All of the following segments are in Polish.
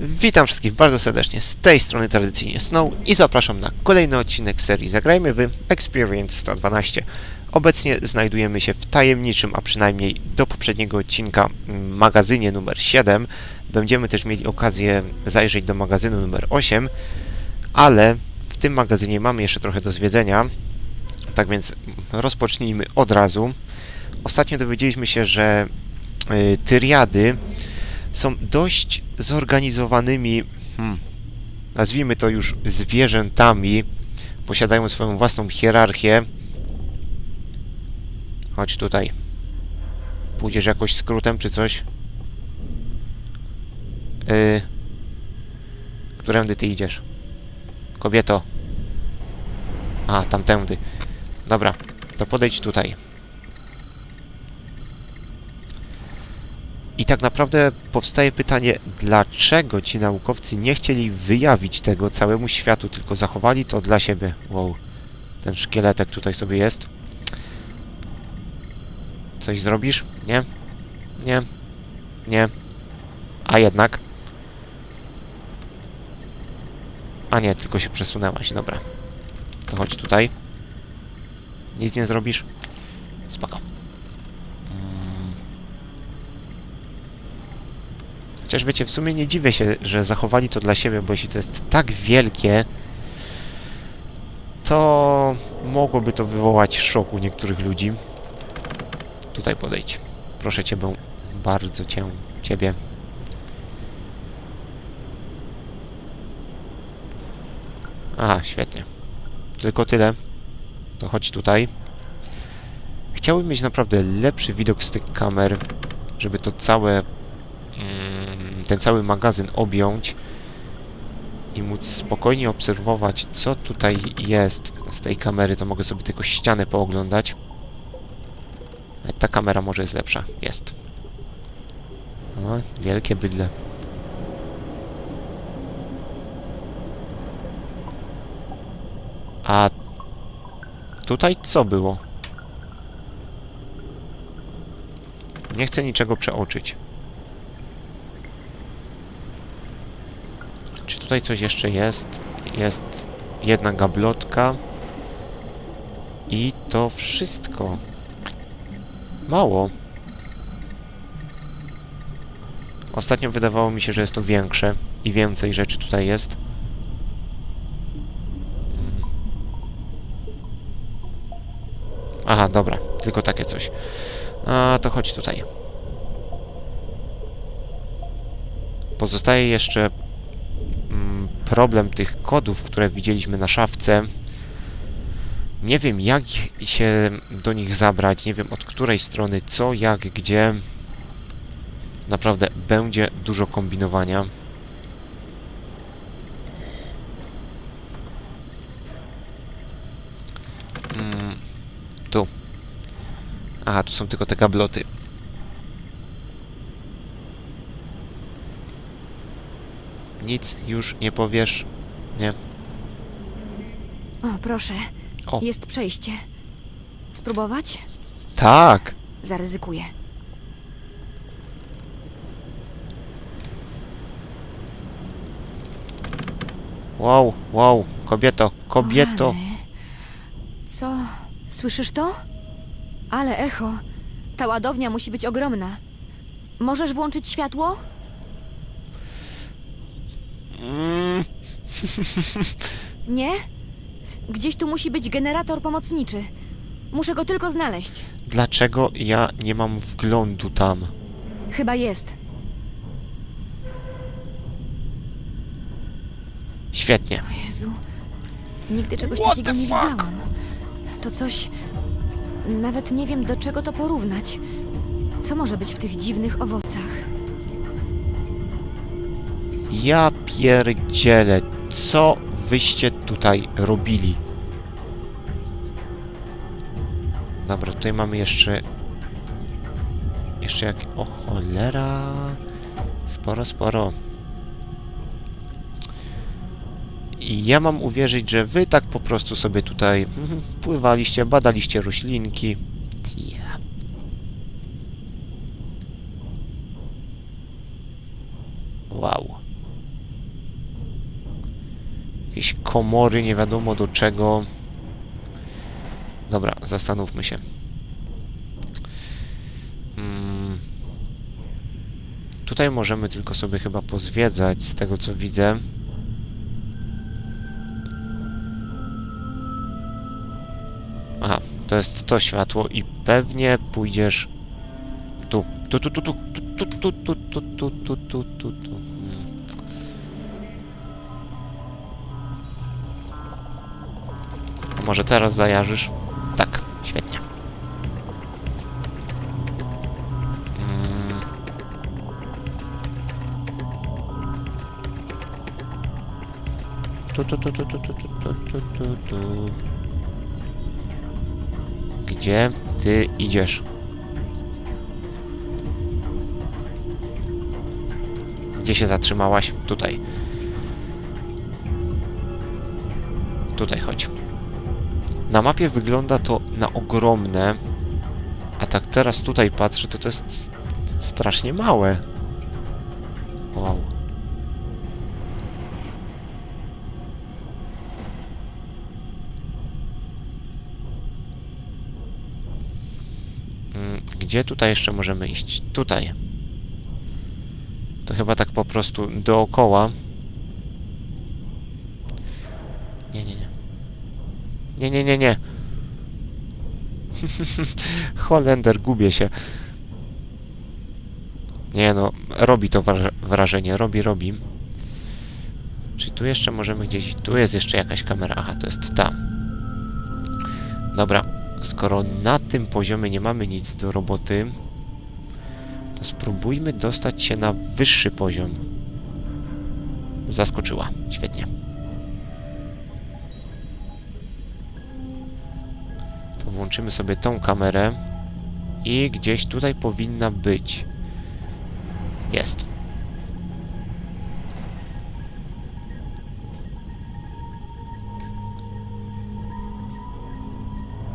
Witam wszystkich bardzo serdecznie z tej strony tradycyjnie Snow i zapraszam na kolejny odcinek serii Zagrajmy w Experience 112. Obecnie znajdujemy się w tajemniczym, a przynajmniej do poprzedniego odcinka mm, magazynie numer 7. Będziemy też mieli okazję zajrzeć do magazynu numer 8, ale w tym magazynie mamy jeszcze trochę do zwiedzenia, tak więc rozpocznijmy od razu. Ostatnio dowiedzieliśmy się, że y, tyriady są dość zorganizowanymi, hmm, nazwijmy to już zwierzętami, posiadają swoją własną hierarchię. Chodź tutaj. Pójdziesz jakoś skrótem czy coś? Yy, którędy ty idziesz? Kobieto. A, tamtędy. Dobra, to podejdź tutaj. I tak naprawdę powstaje pytanie, dlaczego ci naukowcy nie chcieli wyjawić tego całemu światu, tylko zachowali to dla siebie. Wow, ten szkieletek tutaj sobie jest. Coś zrobisz? Nie? Nie? Nie? A jednak? A nie, tylko się przesunęłaś, dobra. To chodź tutaj. Nic nie zrobisz? Spoko. Mm. Chociaż wiecie, w sumie nie dziwię się, że zachowali to dla siebie, bo jeśli to jest tak wielkie, to mogłoby to wywołać szok u niektórych ludzi. Tutaj podejdź. Proszę cię, bardzo cię, ciebie. Aha, świetnie. Tylko tyle. To chodź tutaj. Chciałbym mieć naprawdę lepszy widok z tych kamer, żeby to całe mm, ten cały magazyn objąć i móc spokojnie obserwować, co tutaj jest z tej kamery, to mogę sobie tylko ścianę pooglądać. Ta kamera może jest lepsza. Jest. O, wielkie bydle. A tutaj co było? Nie chcę niczego przeoczyć. Czy tutaj coś jeszcze jest? Jest jedna gablotka. I to wszystko. Mało. Ostatnio wydawało mi się, że jest to większe i więcej rzeczy tutaj jest. Aha, dobra. Tylko takie coś. A, to chodź tutaj. Pozostaje jeszcze problem tych kodów, które widzieliśmy na szafce. Nie wiem, jak się do nich zabrać, nie wiem od której strony, co, jak, gdzie. Naprawdę będzie dużo kombinowania. Mm, tu. Aha, tu są tylko te gabloty. Nic już nie powiesz. Nie. O, proszę. O. Jest przejście. Spróbować? Tak! Zaryzykuję. Wow, wow, kobieto, kobieto. O, rany. Co? Słyszysz to? Ale echo. Ta ładownia musi być ogromna. Możesz włączyć światło? Mm, Nie? Gdzieś tu musi być generator pomocniczy. Muszę go tylko znaleźć. dlaczego ja nie mam wglądu tam? Chyba jest. Świetnie. O Jezu. Nigdy czegoś takiego nie widziałam. To coś... Nawet nie wiem, do czego to porównać. Co może być w tych dziwnych owocach? Ja pierdzielę, co wyście tutaj robili? Dobra, tutaj mamy jeszcze... Jeszcze jak... O cholera... Sporo, sporo. I ja mam uwierzyć, że wy tak po prostu sobie tutaj mhm, pływaliście, badaliście roślinki. Ja. Wow. Jakieś komory, nie wiadomo do czego. Dobra, zastanówmy się. Mm. Tutaj możemy tylko sobie chyba pozwiedzać, z tego co widzę. Aha, to jest to światło i pewnie pójdziesz tu. Tu, tu, tu, tu, tu, tu, tu, tu, tu, tu, tu, tu, tu, może teraz zajarzysz? Tak, świetnie. Mm. Tu, tu, tu, tu, tu, tu, tu, tu, tu, tu. Gdzie ty idziesz? Gdzie się zatrzymałaś? Tutaj. Tutaj chodź. Na mapie wygląda to na ogromne, a tak teraz tutaj patrzę, to to jest strasznie małe. Wow. Mm, Gdzie tutaj jeszcze możemy iść? Tutaj. To chyba tak po prostu dookoła. Nie, nie, nie. Nie, nie, nie, nie. Holender, gubię się. Nie no, robi to wra- wrażenie, robi, robi. Czy tu jeszcze możemy gdzieś... Tu jest jeszcze jakaś kamera, aha, to jest ta. Dobra, skoro na tym poziomie nie mamy nic do roboty, to spróbujmy dostać się na wyższy poziom. Zaskoczyła, świetnie. Włączymy sobie tą kamerę i gdzieś tutaj powinna być. Jest.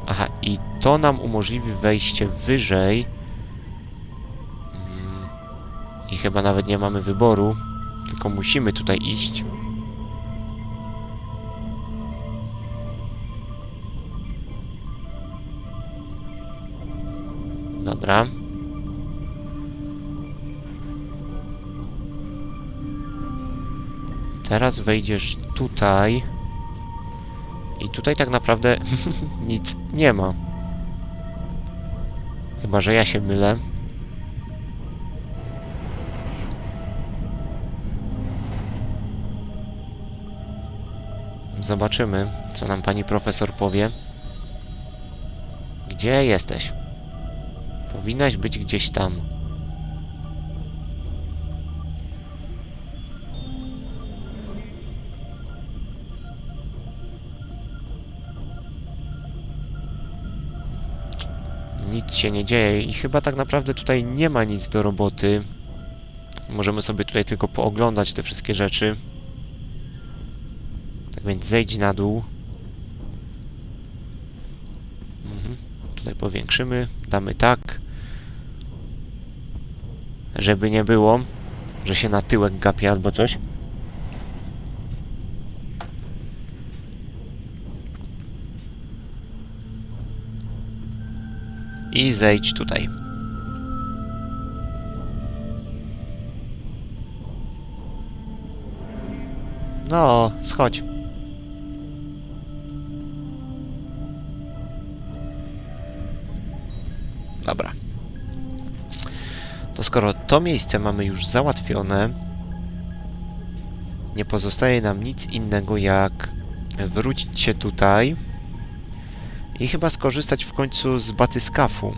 Aha, i to nam umożliwi wejście wyżej. Mm, I chyba nawet nie mamy wyboru, tylko musimy tutaj iść. Dobra. Teraz wejdziesz tutaj. I tutaj tak naprawdę nic nie ma. Chyba, że ja się mylę. Zobaczymy, co nam pani profesor powie. Gdzie jesteś? Powinnaś być gdzieś tam. Nic się nie dzieje i chyba tak naprawdę tutaj nie ma nic do roboty. Możemy sobie tutaj tylko pooglądać te wszystkie rzeczy. Tak więc zejdź na dół. Mhm. Tutaj powiększymy, damy tak. Żeby nie było, że się na tyłek gapi albo coś. I zejdź tutaj. No, schodź. To skoro to miejsce mamy już załatwione, nie pozostaje nam nic innego jak wrócić się tutaj i chyba skorzystać w końcu z batyskafu.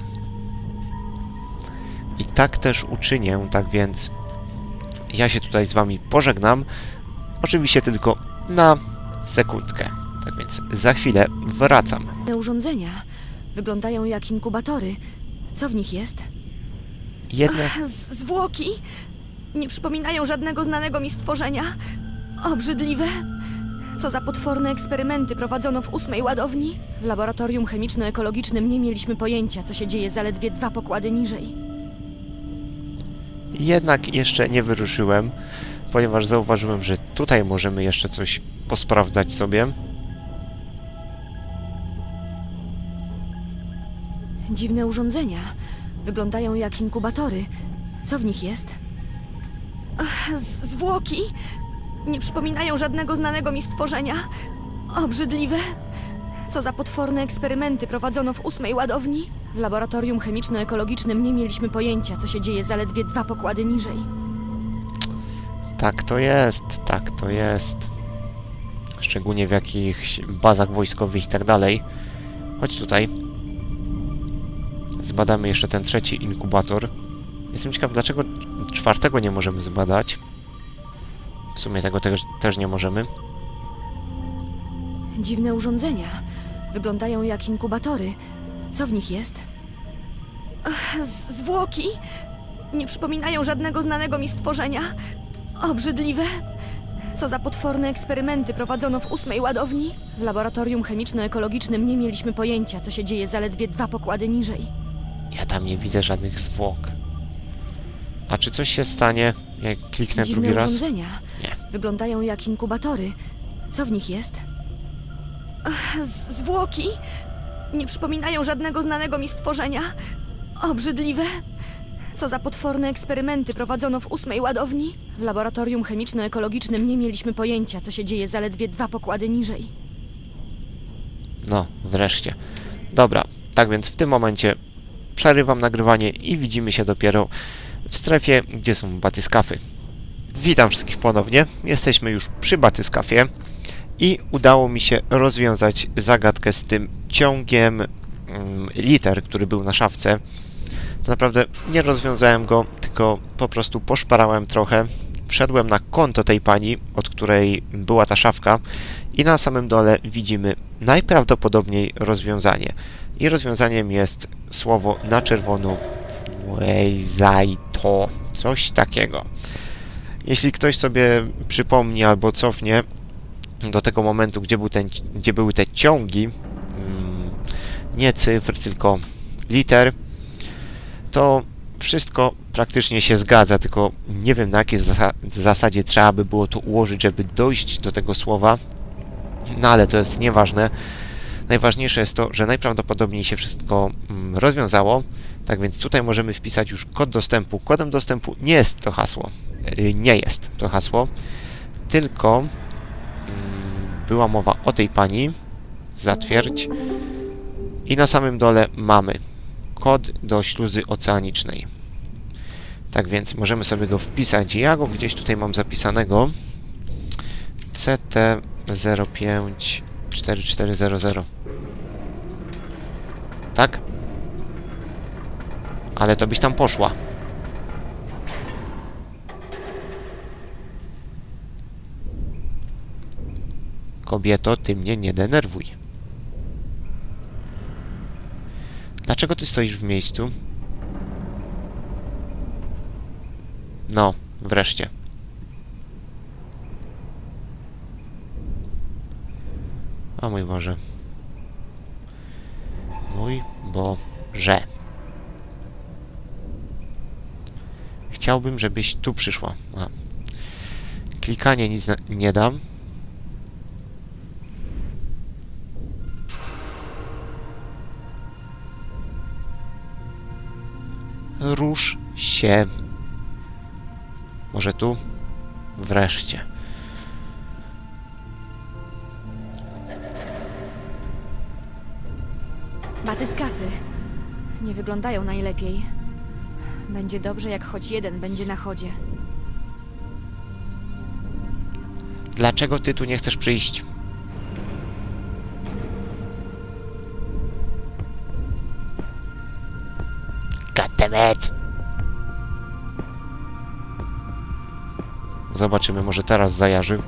I tak też uczynię, tak więc ja się tutaj z wami pożegnam. Oczywiście tylko na sekundkę. Tak więc za chwilę wracam. Te urządzenia wyglądają jak inkubatory. Co w nich jest? Jedne Ach, z- zwłoki? Nie przypominają żadnego znanego mi stworzenia. Obrzydliwe. Co za potworne eksperymenty prowadzono w ósmej ładowni? W laboratorium chemiczno-ekologicznym nie mieliśmy pojęcia, co się dzieje zaledwie dwa pokłady niżej. Jednak jeszcze nie wyruszyłem. ponieważ zauważyłem, że tutaj możemy jeszcze coś posprawdzać sobie. Dziwne urządzenia. Wyglądają jak inkubatory. Co w nich jest? Ach, z- zwłoki? Nie przypominają żadnego znanego mi stworzenia. Obrzydliwe. Co za potworne eksperymenty prowadzono w ósmej ładowni? W laboratorium chemiczno-ekologicznym nie mieliśmy pojęcia, co się dzieje zaledwie dwa pokłady niżej. Tak to jest, tak to jest. Szczególnie w jakichś bazach wojskowych i tak dalej. Chodź tutaj. Zbadamy jeszcze ten trzeci inkubator. Jestem ciekaw, dlaczego czwartego nie możemy zbadać. W sumie tego też, też nie możemy. Dziwne urządzenia. Wyglądają jak inkubatory. Co w nich jest? Ach, z- zwłoki? Nie przypominają żadnego znanego mi stworzenia. Obrzydliwe. Co za potworne eksperymenty prowadzono w ósmej ładowni? W laboratorium chemiczno-ekologicznym nie mieliśmy pojęcia, co się dzieje zaledwie dwa pokłady niżej. Ja tam nie widzę żadnych zwłok. A czy coś się stanie, jak kliknę Dziwne drugi raz? urządzenia. Nie. Wyglądają jak inkubatory. Co w nich jest? Ach, z- zwłoki? Nie przypominają żadnego znanego mi stworzenia. Obrzydliwe. Co za potworne eksperymenty prowadzono w ósmej ładowni? W laboratorium chemiczno-ekologicznym nie mieliśmy pojęcia, co się dzieje zaledwie dwa pokłady niżej. No, wreszcie. Dobra, tak więc w tym momencie przerywam nagrywanie i widzimy się dopiero w strefie, gdzie są batyskafy. Witam wszystkich ponownie. Jesteśmy już przy batyskafie i udało mi się rozwiązać zagadkę z tym ciągiem mm, liter, który był na szafce. Naprawdę nie rozwiązałem go, tylko po prostu poszparałem trochę. Wszedłem na konto tej pani, od której była ta szafka i na samym dole widzimy najprawdopodobniej rozwiązanie. I rozwiązaniem jest słowo na czerwono Weizaito. Coś takiego. Jeśli ktoś sobie przypomni albo cofnie do tego momentu, gdzie, był ten, gdzie były te ciągi, mm, nie cyfr, tylko liter, to wszystko praktycznie się zgadza, tylko nie wiem na jakiej zasa- zasadzie trzeba by było to ułożyć, żeby dojść do tego słowa. No ale to jest nieważne. Najważniejsze jest to, że najprawdopodobniej się wszystko mm, rozwiązało. Tak więc tutaj możemy wpisać już kod dostępu. Kodem dostępu nie jest to hasło. Yy, Nie jest to hasło, tylko mm, była mowa o tej pani. Zatwierdź. I na samym dole mamy kod do śluzy oceanicznej. Tak więc możemy sobie go wpisać. Ja go gdzieś tutaj mam zapisanego. CT054400. Tak? Ale to byś tam poszła. Kobieto, ty mnie nie denerwuj. Dlaczego ty stoisz w miejscu? No, wreszcie. O mój Boże. Mój Boże. Chciałbym, żebyś tu przyszła. A. Klikanie nic nie dam. Rusz się. Może tu? Wreszcie. Wyglądają najlepiej. Będzie dobrze, jak choć jeden będzie na chodzie. Dlaczego ty tu nie chcesz przyjść? Goddammit! Zobaczymy, może teraz zajarzy.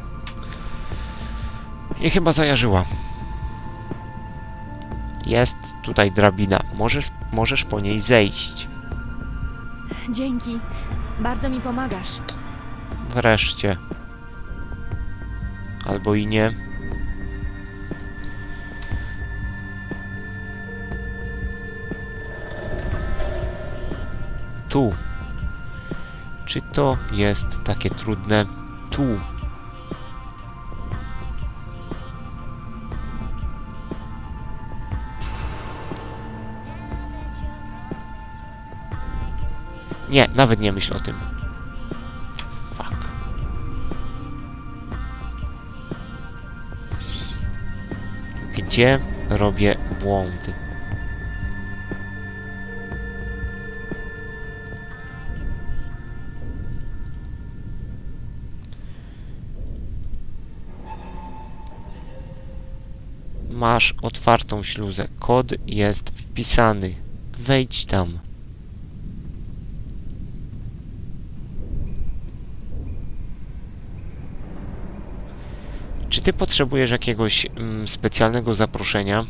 I chyba zajarzyła. Jest tutaj drabina. Możesz, możesz po niej zejść. Dzięki. Bardzo mi pomagasz. Wreszcie. Albo i nie. Tu. Czy to jest takie trudne? tu. Nie, nawet nie myśl o tym. Fuck. Gdzie robię błądy? Masz otwartą śluzę. Kod jest wpisany. Wejdź tam. Czy ty potrzebujesz jakiegoś mm, specjalnego zaproszenia?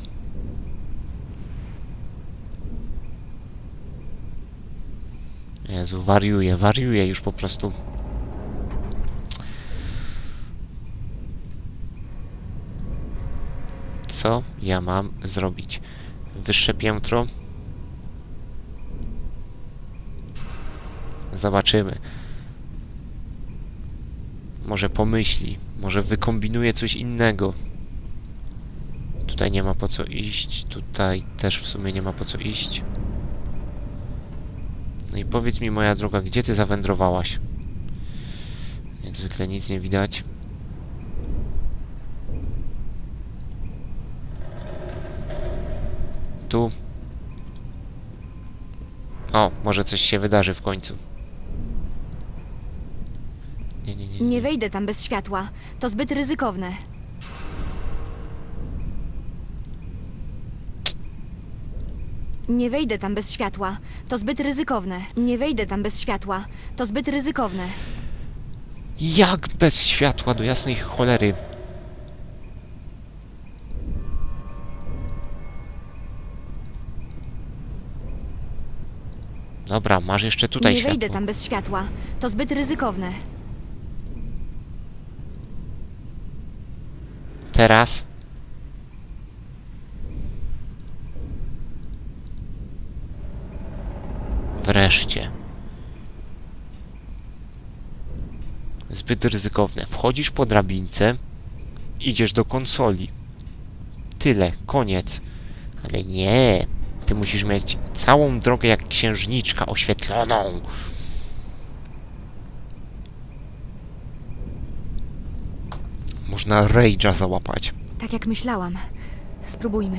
Jezu, wariuję, wariuję już po prostu. Co ja mam zrobić? Wyższe piętro? Zobaczymy. Może pomyśli, może wykombinuje coś innego. Tutaj nie ma po co iść, tutaj też w sumie nie ma po co iść. No i powiedz mi, moja droga, gdzie ty zawędrowałaś? Jak zwykle nic nie widać. Tu. O, może coś się wydarzy w końcu. Nie, wejdę tam bez światła. To zbyt ryzykowne. Nie wejdę tam bez światła. To zbyt ryzykowne. Nie wejdę tam bez światła. To zbyt ryzykowne. Jak bez światła do jasnej cholery? Dobra, masz jeszcze tutaj nie światło. wejdę tam bez światła. To zbyt ryzykowne. Teraz. Wreszcie. Zbyt ryzykowne. Wchodzisz po drabince, idziesz do konsoli. Tyle, koniec. Ale nie. Ty musisz mieć całą drogę jak księżniczka oświetloną. Można Rage'a załapać. Tak jak myślałam. Spróbujmy.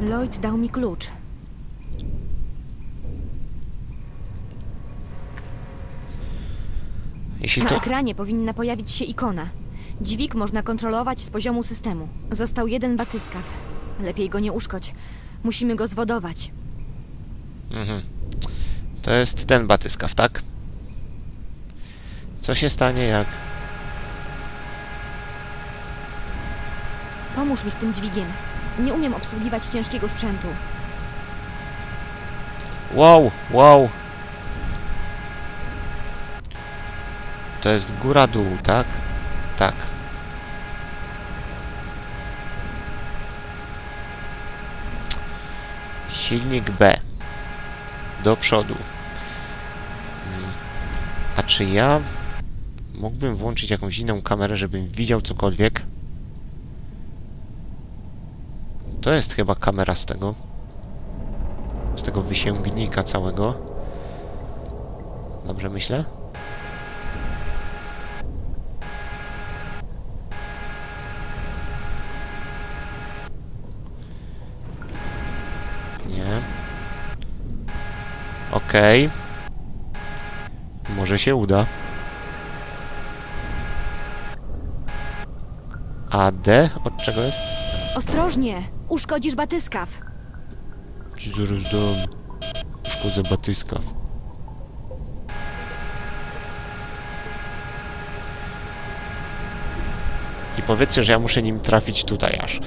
Lloyd dał mi klucz. Jeśli Na to... ekranie powinna pojawić się ikona. Dźwig można kontrolować z poziomu systemu. Został jeden batyskaw. Lepiej go nie uszkodź. Musimy go zwodować. Mhm. To jest ten batyskaw, tak? Co się stanie jak... Pomóż mi z tym dźwigiem. Nie umiem obsługiwać ciężkiego sprzętu. Wow, wow! To jest góra-dół, tak? Tak. Silnik B. Do przodu. A czy ja mógłbym włączyć jakąś inną kamerę, żebym widział cokolwiek? To jest chyba kamera z tego. Z tego wysięgnika całego. Dobrze myślę? Nie. Okej. Może się uda. A D? Od czego jest? Ostrożnie! Uszkodzisz batyskaw. Ci zaraz dam. Szkodzę batyskaw. I powiedzcie, że ja muszę nim trafić tutaj aż.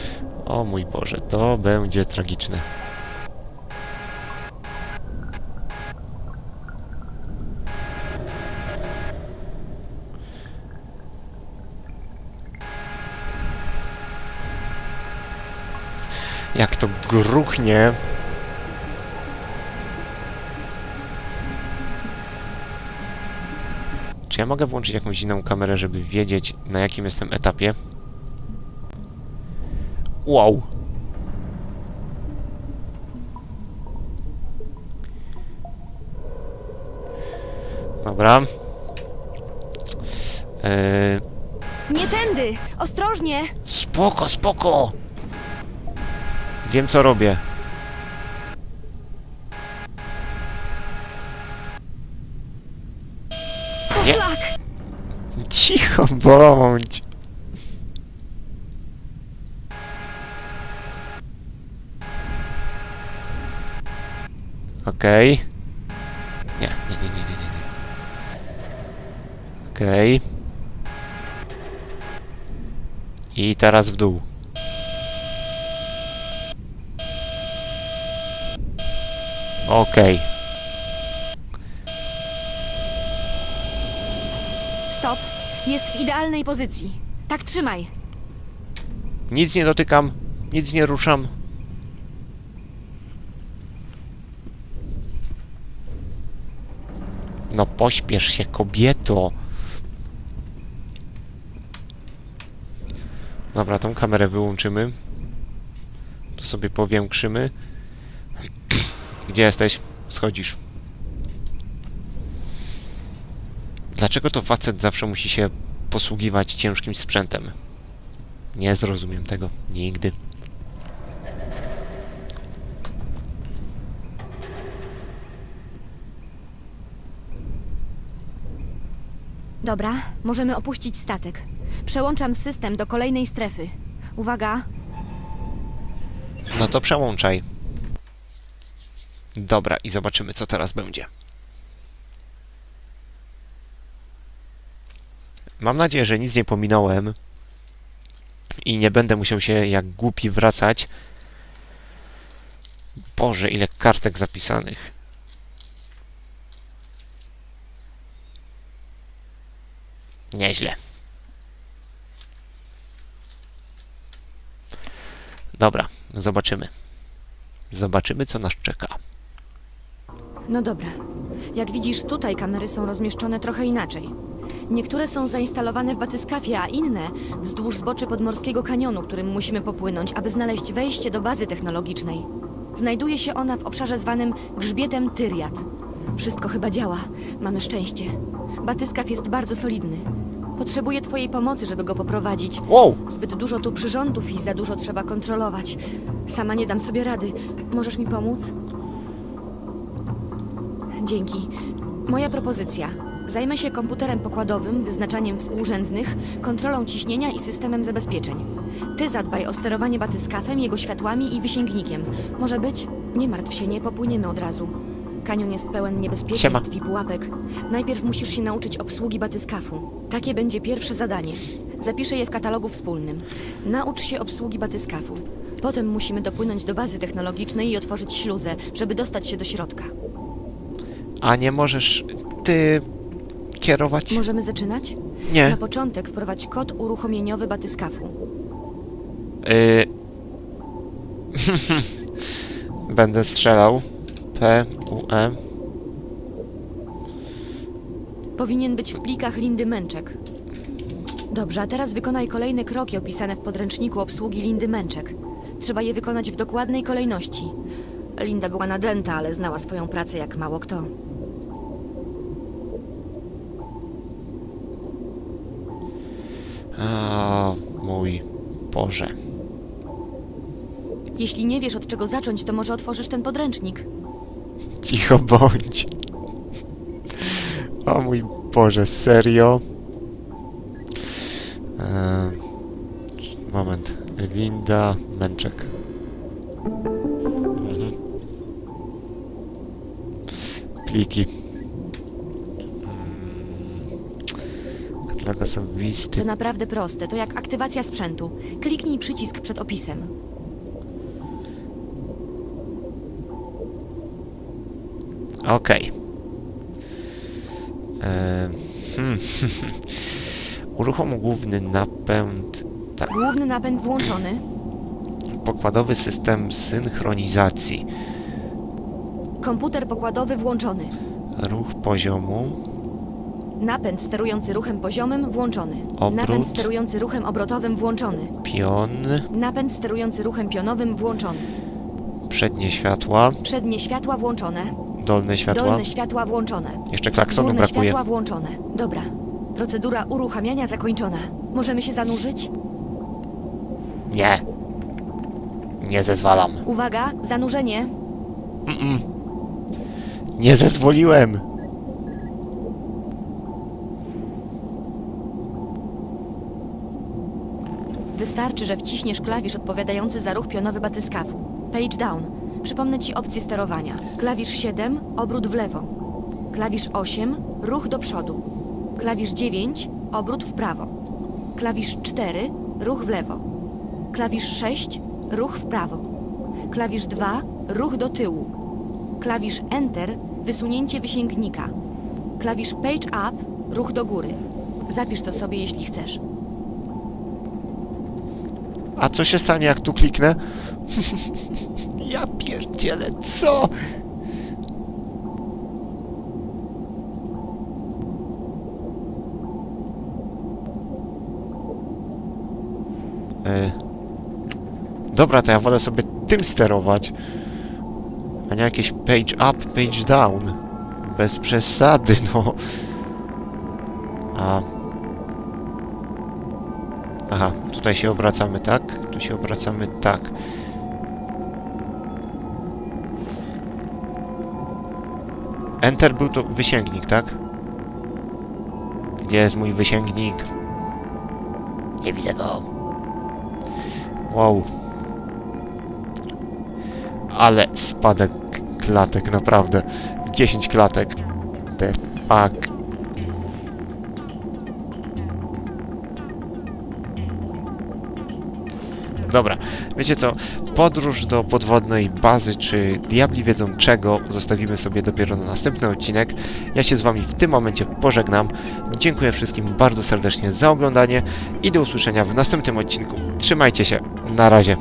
O mój Boże, to będzie tragiczne. Jak to gruchnie. Czy ja mogę włączyć jakąś inną kamerę, żeby wiedzieć, na jakim jestem etapie? Wow! Dobra. Eee, Nie tędy! Ostrożnie! spoko, spoko! Wiem co robię. Nie. Cicho bądź. Okej. Nie, nie, nie, nie, nie, nie. nie. Okej. I teraz w dół. Okej. Stop! Jest w idealnej pozycji. Tak trzymaj. Nic nie dotykam, nic nie ruszam. No pośpiesz się, kobieto. Dobra, tą kamerę wyłączymy. Tu sobie powiększymy. Gdzie jesteś? Schodzisz. Dlaczego to facet zawsze musi się posługiwać ciężkim sprzętem? Nie zrozumiem tego. Nigdy. Dobra, możemy opuścić statek. Przełączam system do kolejnej strefy. Uwaga, No to przełączaj. Dobra, i zobaczymy, co teraz będzie. Mam nadzieję, że nic nie pominąłem i nie będę musiał się jak głupi wracać. Boże, ile kartek zapisanych. Nieźle. Dobra, zobaczymy. Zobaczymy, co nas czeka. No dobra. Jak widzisz, tutaj kamery są rozmieszczone trochę inaczej. Niektóre są zainstalowane w batyskafie, a inne wzdłuż zboczy podmorskiego kanionu, którym musimy popłynąć, aby znaleźć wejście do bazy technologicznej. Znajduje się ona w obszarze zwanym grzbietem Tyriat. Wszystko chyba działa. Mamy szczęście. Batyskaw jest bardzo solidny. Potrzebuję twojej pomocy, żeby go poprowadzić. Wow! Zbyt dużo tu przyrządów i za dużo trzeba kontrolować. Sama nie dam sobie rady. Możesz mi pomóc? Dzięki. Moja propozycja. Zajmę się komputerem pokładowym, wyznaczaniem współrzędnych, kontrolą ciśnienia i systemem zabezpieczeń. Ty zadbaj o sterowanie batyskafem, jego światłami i wysięgnikiem. Może być? Nie martw się, nie popłyniemy od razu. Kanion jest pełen niebezpieczeństw i pułapek. Najpierw musisz się nauczyć obsługi batyskafu. Takie będzie pierwsze zadanie. Zapiszę je w katalogu wspólnym. Naucz się obsługi batyskafu. Potem musimy dopłynąć do bazy technologicznej i otworzyć śluzę, żeby dostać się do środka. A nie możesz ty kierować? Możemy zaczynać? Na Nie. początek wprowadź kod uruchomieniowy batyskafu. Y... Będę strzelał. P, U, E. Powinien być w plikach Lindy Męczek. Dobrze, a teraz wykonaj kolejne kroki opisane w podręczniku obsługi Lindy Męczek. Trzeba je wykonać w dokładnej kolejności. Linda była nadęta, ale znała swoją pracę jak mało kto. O mój Boże. Jeśli nie wiesz od czego zacząć, to może otworzysz ten podręcznik. Cicho bądź. O mój Boże, serio? Eee, moment. Linda Męczek. Kataloga To naprawdę proste, to jak aktywacja sprzętu. Kliknij przycisk przed opisem. Okej. Eee, hmm. Uruchom główny napęd. Tak. Główny napęd włączony. Pokładowy system synchronizacji. Komputer pokładowy włączony. Ruch poziomu. Napęd sterujący ruchem poziomym włączony. Obrót. Napęd sterujący ruchem obrotowym włączony. Pion, Napęd sterujący ruchem pionowym włączony. przednie światła, Przednie światła włączone. dolne światła. Dolne światła włączone. Jeszcze klaksonu Górne brakuje. światła włączone. Dobra. Procedura uruchamiania zakończona. Możemy się zanurzyć? Nie. Nie zezwalam. Uwaga, zanurzenie. Mm-mm. Nie zezwoliłem. Wystarczy, że wciśniesz klawisz odpowiadający za ruch pionowy batyskafu. Page down. Przypomnę ci opcję sterowania. Klawisz 7, obrót w lewo. Klawisz 8, ruch do przodu. Klawisz 9, obrót w prawo. Klawisz 4, ruch w lewo. Klawisz 6, ruch w prawo. Klawisz 2, ruch do tyłu. Klawisz Enter, wysunięcie wysięgnika. Klawisz Page Up, ruch do góry. Zapisz to sobie, jeśli chcesz. A co się stanie, jak tu kliknę? ja pierdzielę, co? E... Dobra, to ja wolę sobie tym sterować. A nie jakieś page up, page down. Bez przesady, no. A... Aha, tutaj się obracamy tak, tu się obracamy tak. Enter był to wysięgnik, tak? Gdzie jest mój wysięgnik? Nie widzę go. Wow. Ale spadek klatek, naprawdę. 10 klatek. The fuck. Dobra, wiecie co? Podróż do podwodnej bazy, czy diabli wiedzą czego, zostawimy sobie dopiero na następny odcinek. Ja się z wami w tym momencie pożegnam. Dziękuję wszystkim bardzo serdecznie za oglądanie i do usłyszenia w następnym odcinku. Trzymajcie się, na razie.